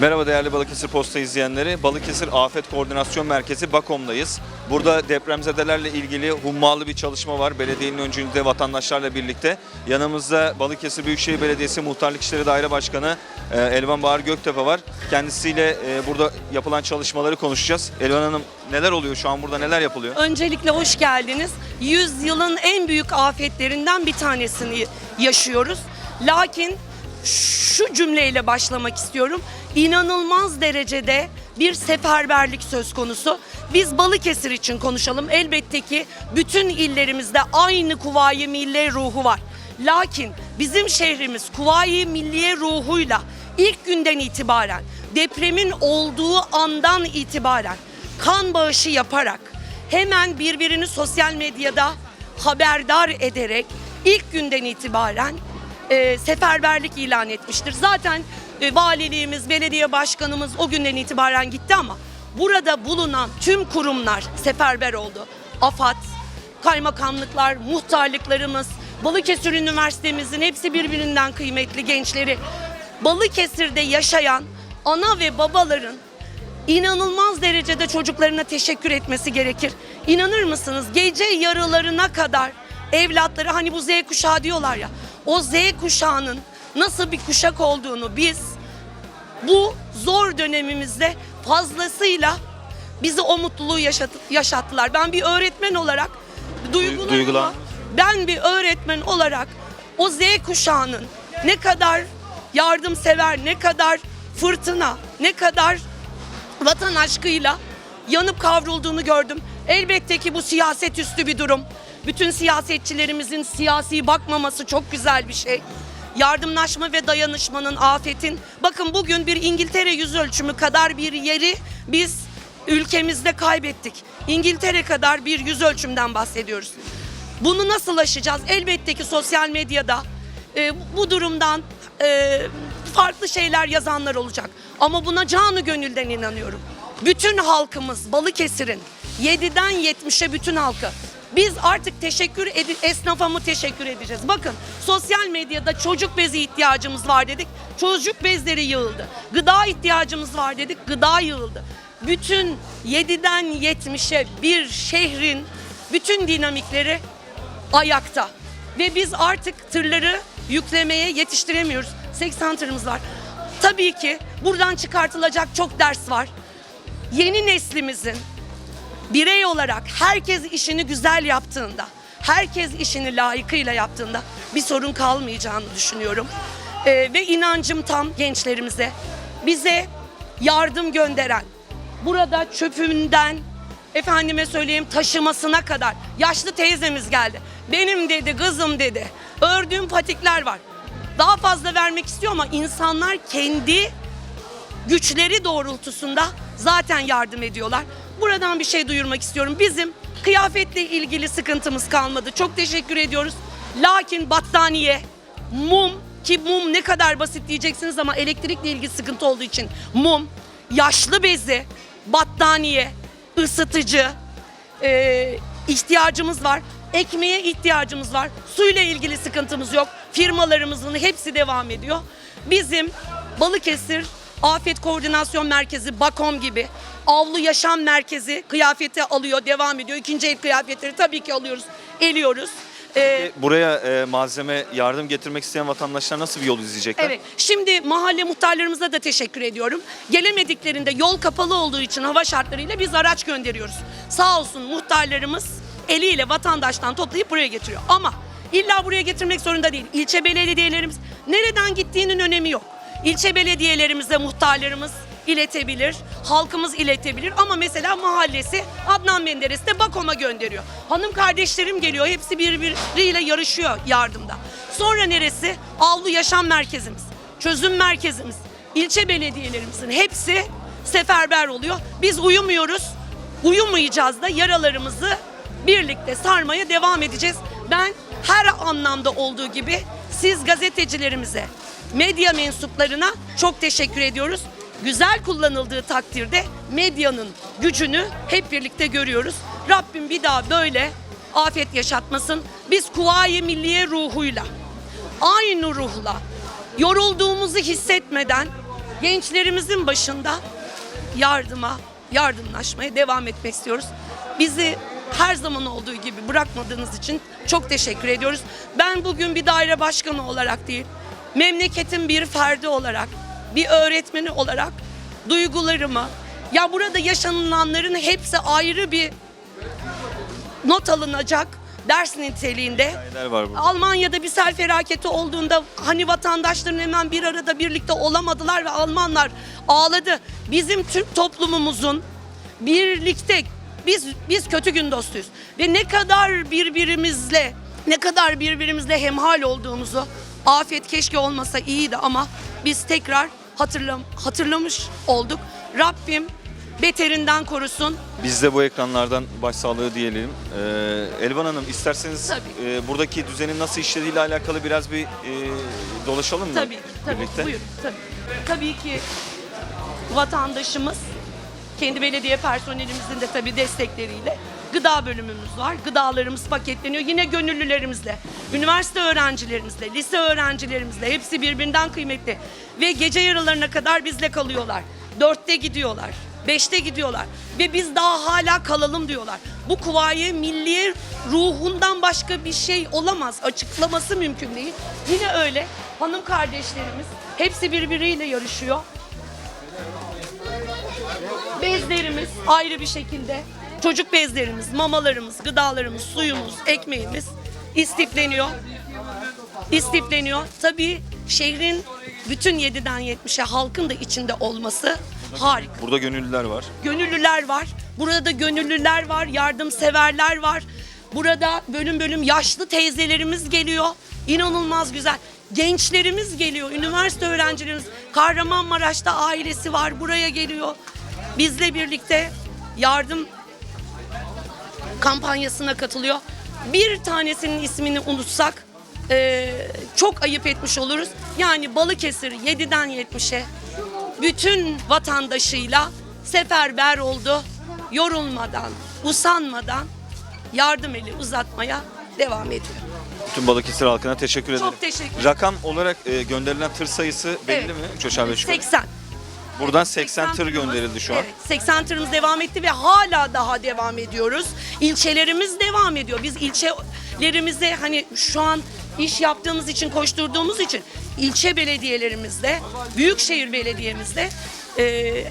Merhaba değerli Balıkesir Posta izleyenleri. Balıkesir Afet Koordinasyon Merkezi Bakom'dayız. Burada depremzedelerle ilgili hummalı bir çalışma var. Belediyenin öncülüğünde vatandaşlarla birlikte. Yanımızda Balıkesir Büyükşehir Belediyesi Muhtarlık İşleri Daire Başkanı e, Elvan Bahar Göktepe var. Kendisiyle e, burada yapılan çalışmaları konuşacağız. Elvan Hanım neler oluyor şu an burada neler yapılıyor? Öncelikle hoş geldiniz. Yüzyılın en büyük afetlerinden bir tanesini yaşıyoruz. Lakin şu cümleyle başlamak istiyorum. İnanılmaz derecede bir seferberlik söz konusu. Biz Balıkesir için konuşalım. Elbette ki bütün illerimizde aynı kuvayi milli ruhu var. Lakin bizim şehrimiz kuvayi milliye ruhuyla ilk günden itibaren depremin olduğu andan itibaren kan bağışı yaparak hemen birbirini sosyal medyada haberdar ederek ilk günden itibaren e, seferberlik ilan etmiştir. Zaten e, valiliğimiz, belediye başkanımız o günden itibaren gitti ama burada bulunan tüm kurumlar seferber oldu. AFAD, kaymakamlıklar, muhtarlıklarımız, Balıkesir Üniversitemizin hepsi birbirinden kıymetli gençleri. Balıkesir'de yaşayan ana ve babaların inanılmaz derecede çocuklarına teşekkür etmesi gerekir. İnanır mısınız gece yarılarına kadar evlatları hani bu Z kuşağı diyorlar ya o Z kuşağının nasıl bir kuşak olduğunu biz bu zor dönemimizde fazlasıyla bizi o mutluluğu yaşat, yaşattılar. Ben bir öğretmen olarak duygularımla duygulan- ben bir öğretmen olarak o Z kuşağının ne kadar yardımsever, ne kadar fırtına, ne kadar vatan aşkıyla yanıp kavrulduğunu gördüm. Elbette ki bu siyaset üstü bir durum. Bütün siyasetçilerimizin siyasi bakmaması çok güzel bir şey. Yardımlaşma ve dayanışmanın, afetin. Bakın bugün bir İngiltere yüz ölçümü kadar bir yeri biz ülkemizde kaybettik. İngiltere kadar bir yüz ölçümden bahsediyoruz. Bunu nasıl aşacağız? Elbette ki sosyal medyada e, bu durumdan e, farklı şeyler yazanlar olacak. Ama buna canı gönülden inanıyorum. Bütün halkımız Balıkesir'in 7'den 70'e bütün halkı. Biz artık teşekkür edi esnafa mı teşekkür edeceğiz? Bakın sosyal medyada çocuk bezi ihtiyacımız var dedik. Çocuk bezleri yığıldı. Gıda ihtiyacımız var dedik. Gıda yığıldı. Bütün 7'den 70'e bir şehrin bütün dinamikleri ayakta. Ve biz artık tırları yüklemeye yetiştiremiyoruz. 80 tırımız var. Tabii ki buradan çıkartılacak çok ders var. Yeni neslimizin birey olarak herkes işini güzel yaptığında, herkes işini layıkıyla yaptığında bir sorun kalmayacağını düşünüyorum. Ee, ve inancım tam gençlerimize, bize yardım gönderen, burada çöpünden, efendime söyleyeyim taşımasına kadar yaşlı teyzemiz geldi. Benim dedi, kızım dedi, ördüğüm patikler var. Daha fazla vermek istiyor ama insanlar kendi güçleri doğrultusunda zaten yardım ediyorlar. Buradan bir şey duyurmak istiyorum. Bizim kıyafetle ilgili sıkıntımız kalmadı. Çok teşekkür ediyoruz. Lakin battaniye, mum ki mum ne kadar basit diyeceksiniz ama elektrikle ilgili sıkıntı olduğu için mum, yaşlı bezi, battaniye, ısıtıcı e, ihtiyacımız var. Ekmeğe ihtiyacımız var. Suyla ilgili sıkıntımız yok. Firmalarımızın hepsi devam ediyor. Bizim Balıkesir Afet Koordinasyon Merkezi Bakom gibi Avlu Yaşam Merkezi kıyafeti alıyor, devam ediyor. İkinci el kıyafetleri tabii ki alıyoruz, eliyoruz. Ee, Buraya e, malzeme yardım getirmek isteyen vatandaşlar nasıl bir yol izleyecekler? Evet. Şimdi mahalle muhtarlarımıza da teşekkür ediyorum. Gelemediklerinde yol kapalı olduğu için hava şartlarıyla biz araç gönderiyoruz. Sağ olsun muhtarlarımız eliyle vatandaştan toplayıp buraya getiriyor. Ama illa buraya getirmek zorunda değil. İlçe belediyelerimiz nereden gittiğinin önemi yok. İlçe belediyelerimize muhtarlarımız iletebilir, halkımız iletebilir ama mesela mahallesi Adnan Menderes de Bakom'a gönderiyor. Hanım kardeşlerim geliyor, hepsi birbiriyle yarışıyor yardımda. Sonra neresi? Avlu Yaşam Merkezimiz, çözüm merkezimiz, ilçe belediyelerimizin hepsi seferber oluyor. Biz uyumuyoruz, uyumayacağız da yaralarımızı birlikte sarmaya devam edeceğiz. Ben her anlamda olduğu gibi siz gazetecilerimize, medya mensuplarına çok teşekkür ediyoruz. Güzel kullanıldığı takdirde medyanın gücünü hep birlikte görüyoruz. Rabbim bir daha böyle afet yaşatmasın. Biz Kuvayi Milliye ruhuyla, aynı ruhla, yorulduğumuzu hissetmeden gençlerimizin başında yardıma, yardımlaşmaya devam etmek istiyoruz. Bizi her zaman olduğu gibi bırakmadığınız için çok teşekkür ediyoruz. Ben bugün bir daire başkanı olarak değil, memleketin bir ferdi olarak, bir öğretmeni olarak duygularımı, ya burada yaşanılanların hepsi ayrı bir not alınacak ders niteliğinde. Almanya'da bir sel felaketi olduğunda hani vatandaşların hemen bir arada birlikte olamadılar ve Almanlar ağladı. Bizim Türk toplumumuzun birlikte biz biz kötü gün dostuyuz ve ne kadar birbirimizle ne kadar birbirimizle hemhal olduğumuzu afet keşke olmasa iyiydi ama biz tekrar hatırlam hatırlamış olduk. Rabbim beterinden korusun. Biz de bu ekranlardan başsağlığı diyelim. Ee, Elvan Hanım isterseniz Tabii. e, buradaki düzenin nasıl işlediğiyle alakalı biraz bir e, dolaşalım mı? Tabii, tabii. Birlikte. Buyurun, tabii. Tabii ki vatandaşımız, kendi belediye personelimizin de tabii destekleriyle gıda bölümümüz var. Gıdalarımız paketleniyor. Yine gönüllülerimizle, üniversite öğrencilerimizle, lise öğrencilerimizle hepsi birbirinden kıymetli. Ve gece yarılarına kadar bizle kalıyorlar. Dörtte gidiyorlar. Beşte gidiyorlar ve biz daha hala kalalım diyorlar. Bu kuvayi milliye ruhundan başka bir şey olamaz. Açıklaması mümkün değil. Yine öyle hanım kardeşlerimiz hepsi birbiriyle yarışıyor. Bezlerimiz ayrı bir şekilde. Çocuk bezlerimiz, mamalarımız, gıdalarımız, suyumuz, ekmeğimiz istifleniyor. İstifleniyor. Tabii şehrin bütün 7'den 70'e halkın da içinde olması harika. Burada gönüllüler var. Gönüllüler var. Burada gönüllüler var, yardımseverler var. Burada bölüm bölüm yaşlı teyzelerimiz geliyor. İnanılmaz güzel. Gençlerimiz geliyor, üniversite öğrencilerimiz. Kahramanmaraş'ta ailesi var, buraya geliyor. Bizle birlikte yardım kampanyasına katılıyor. Bir tanesinin ismini unutsak eee, çok ayıp etmiş oluruz. Yani Balıkesir 7'den 70'e bütün vatandaşıyla seferber oldu. Yorulmadan, usanmadan yardım eli uzatmaya devam ediyor. Bütün Balıkesir halkına teşekkür ederim. Çok teşekkür ederim. Rakam olarak e, gönderilen tır sayısı belli Evet. mi? Beş yukarı. 80. Buradan 80 tır gönderildi şu an. Evet, 80 tırımız devam etti ve hala daha devam ediyoruz. İlçelerimiz devam ediyor. Biz ilçelerimize hani şu an iş yaptığımız için, koşturduğumuz için ilçe belediyelerimizde, büyükşehir belediyemizde e,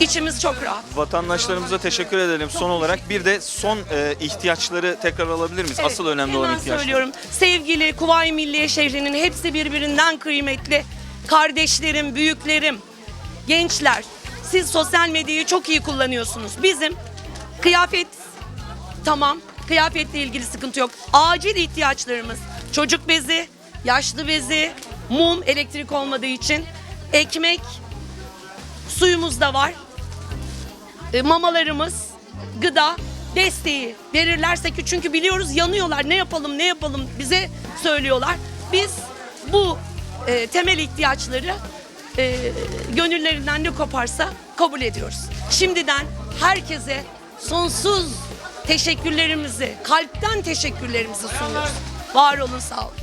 içimiz çok rahat. Vatandaşlarımıza teşekkür edelim. Son olarak bir de son e, ihtiyaçları tekrar alabilir miyiz? Evet, Asıl önemli hemen olan ihtiyaçlar. söylüyorum. Sevgili Kuvayi Milliye şehrinin hepsi birbirinden kıymetli. Kardeşlerim, büyüklerim, gençler. Siz sosyal medyayı çok iyi kullanıyorsunuz. Bizim kıyafet tamam. Kıyafetle ilgili sıkıntı yok. Acil ihtiyaçlarımız çocuk bezi, yaşlı bezi, mum, elektrik olmadığı için, ekmek, suyumuz da var e, mamalarımız, gıda desteği verirlerse ki çünkü biliyoruz yanıyorlar ne yapalım ne yapalım bize söylüyorlar. Biz bu e, temel ihtiyaçları e, gönüllerinden ne koparsa kabul ediyoruz. Şimdiden herkese sonsuz teşekkürlerimizi, kalpten teşekkürlerimizi sunuyoruz. Var olun sağ olun.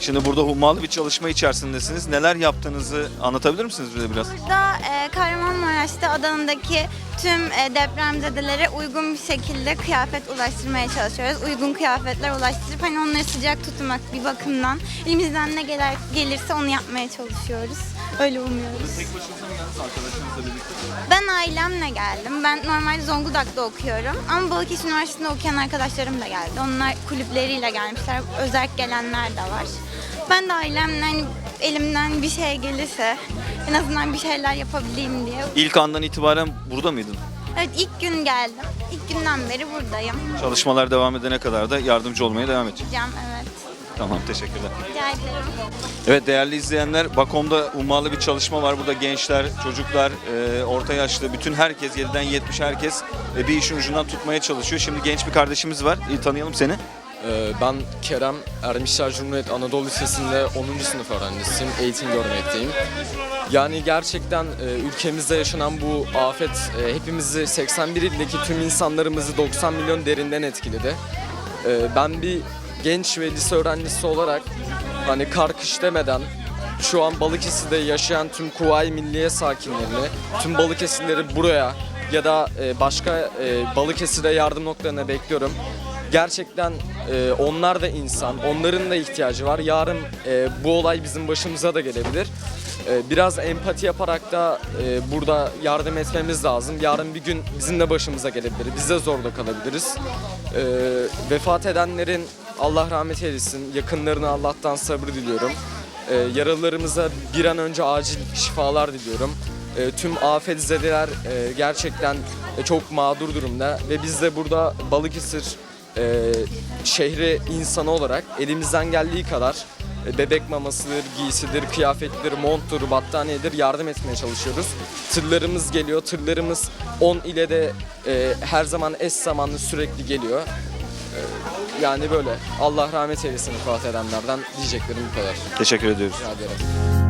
Şimdi burada hummalı bir çalışma içerisindesiniz. Neler yaptığınızı anlatabilir misiniz bize biraz? Burada e, Kahramanmaraş'ta Adana'daki tüm e, depremzedelere uygun bir şekilde kıyafet ulaştırmaya çalışıyoruz. Uygun kıyafetler ulaştırıp hani onları sıcak tutmak bir bakımdan elimizden ne gelir, gelirse onu yapmaya çalışıyoruz. Öyle umuyoruz. Tek başınıza mı geldiniz arkadaşlarınızla birlikte? Ben ailemle geldim. Ben normalde Zonguldak'ta okuyorum. Ama Balıkesir Üniversitesi'nde okuyan arkadaşlarım da geldi. Onlar kulüpleriyle gelmişler. Özel gelenler de var. Ben de ailemle hani elimden bir şey gelirse en azından bir şeyler yapabileyim diye. İlk andan itibaren burada mıydın? Evet ilk gün geldim. İlk günden beri buradayım. Çalışmalar devam edene kadar da yardımcı olmaya devam edecek. Cem evet. Tamam teşekkürler. Rica ederim. Evet değerli izleyenler Bakom'da ummalı bir çalışma var. Burada gençler, çocuklar, e, orta yaşlı bütün herkes 7'den 70 herkes e, bir işin ucundan tutmaya çalışıyor. Şimdi genç bir kardeşimiz var. İyi tanıyalım seni. Ee, Ben Kerem Ermişler Cumhuriyet Anadolu Lisesi'nde 10. sınıf öğrencisiyim. Eğitim görmekteyim. Yani gerçekten e, ülkemizde yaşanan bu afet e, hepimizi 81 ildeki tüm insanlarımızı 90 milyon derinden etkiledi. E, Ben bir genç ve lise öğrencisi olarak hani kar kış demeden şu an Balıkesir'de yaşayan tüm Kuvayi Milliye sakinlerini, tüm Balıkesirleri buraya ya da e, başka e, Balıkesir'de yardım noktalarına bekliyorum. Gerçekten e, onlar da insan, onların da ihtiyacı var. Yarın e, bu olay bizim başımıza da gelebilir. E, biraz empati yaparak da e, burada yardım etmemiz lazım. Yarın bir gün bizim de başımıza gelebilir. Biz de zorda kalabiliriz. E, vefat edenlerin Allah rahmet eylesin. Yakınlarına Allah'tan sabır diliyorum. E, yaralılarımıza bir an önce acil şifalar diliyorum. Tüm afetzedeler e, gerçekten çok mağdur durumda ve biz de burada Balıkesir e, şehri insanı olarak elimizden geldiği kadar bebek mamasıdır, giysidir, kıyafettir, monttur, battaniyedir yardım etmeye çalışıyoruz. Tırlarımız geliyor, tırlarımız 10 ile de e, her zaman eş zamanlı sürekli geliyor. E, yani böyle Allah rahmet eylesin vefat edenlerden diyeceklerim bu kadar. Teşekkür ediyoruz. Rica ederim.